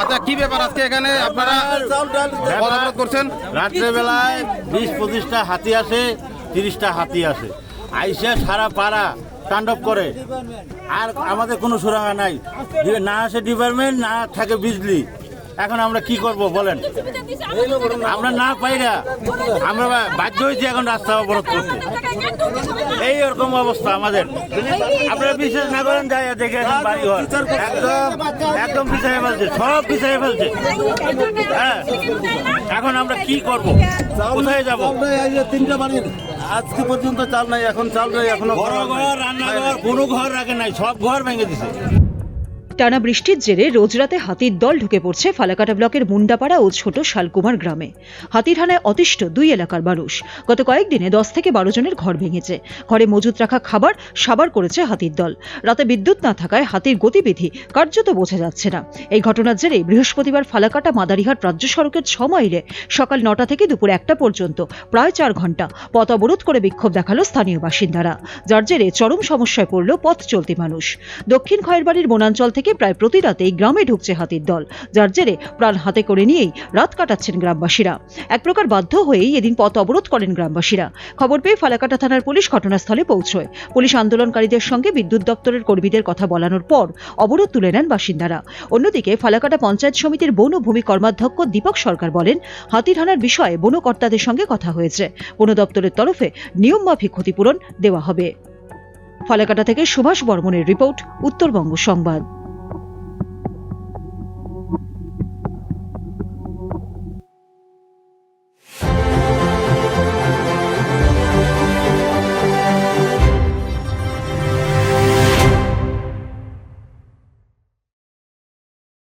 আচ্ছা কি ব্যাপার আজকে এখানে? আপনারা করছেন? রাত্রে রাত্রেবেলায় বিশ পঁচিশটা হাতি আসে, তিরিশটা হাতি আসে। আইসা সারা পাড়া তাণ্ডব করে। আর আমাদের কোনো সুরাহা নাই। না আসে ডিপার্টমেন্ট, না থাকে বিজলি। এখন আমরা কি করব বলেন? আমরা না পাইরা আমরা বাধ্য হয়েছি এখন রাস্তা অবরোধ করতে। এই রকম অবস্থা আমাদের। আপনারা বিশেষ না করেন যাই দেখে এখন বাড়ি ঘর। একদম একদম পিছিয়ে ফেলছে সব পিছিয়ে ফেলছে। হ্যাঁ এখন আমরা কি করব? কোথায় যাব? তিনটা বাড়ির আজকে পর্যন্ত চাল নাই এখন চাল নাই এখনও বড় ঘর রান্নাঘর কোনো ঘর রাখে নাই সব ঘর ভেঙে দিছে। টানা বৃষ্টির জেরে রোজ রাতে হাতির দল ঢুকে পড়ছে ফালাকাটা ব্লকের মুন্ডাপাড়া ও ছোট শালকুমার গ্রামে। হাতির হানায় অতিষ্ঠ দুই এলাকার মানুষ। গত কয়েকদিনে দশ থেকে বারো জনের ঘর ভেঙেছে। ঘরে মজুত রাখা খাবার সাবার করেছে হাতির দল। রাতে বিদ্যুৎ না থাকায় হাতির গতিবিধি কার্যত বোঝা যাচ্ছে না। এই ঘটনার জেরে বৃহস্পতিবার ফালাকাটা মাদারিহাট রাজ্য সড়কের ছ মাইলে সকাল নটা থেকে দুপুর একটা পর্যন্ত প্রায় চার ঘণ্টা পথ অবরোধ করে বিক্ষোভ দেখাল স্থানীয় বাসিন্দারা। যার জেরে চরম সমস্যায় পড়ল পথ চলতি মানুষ। দক্ষিণ খয়েরবাড়ির বনাঞ্চল থেকে প্রায় প্রতি রাতেই গ্রামে ঢুকছে হাতির দল, যার জেরে প্রাণ হাতে করে নিয়েই রাত কাটাচ্ছেন গ্রামবাসীরা। এক প্রকার বাধ্য হয়েই এদিন পথ অবরোধ করেন গ্রামবাসীরা। খবর পেয়ে ফালাকাটা থানার পুলিশ ঘটনাস্থলে পৌঁছয়। পুলিশ আন্দোলনকারীদের সঙ্গে বিদ্যুৎ দপ্তরের কর্মীদের কথা বলানোর পর অবরোধ তুলে নেন বাসিন্দারা। অন্যদিকে ফালাকাটা পঞ্চায়েত সমিতির বন ভূমি কর্মাধ্যক্ষ দীপক সরকার বলেন, হাতির বিষয়ে বন কর্তাদের সঙ্গে কথা হয়েছে। বন দপ্তরের তরফে নিয়মমাফিক ক্ষতিপূরণ দেওয়া হবে। ফালাকাটা থেকে সুভাষ বর্মনের রিপোর্ট, উত্তরবঙ্গ সংবাদ।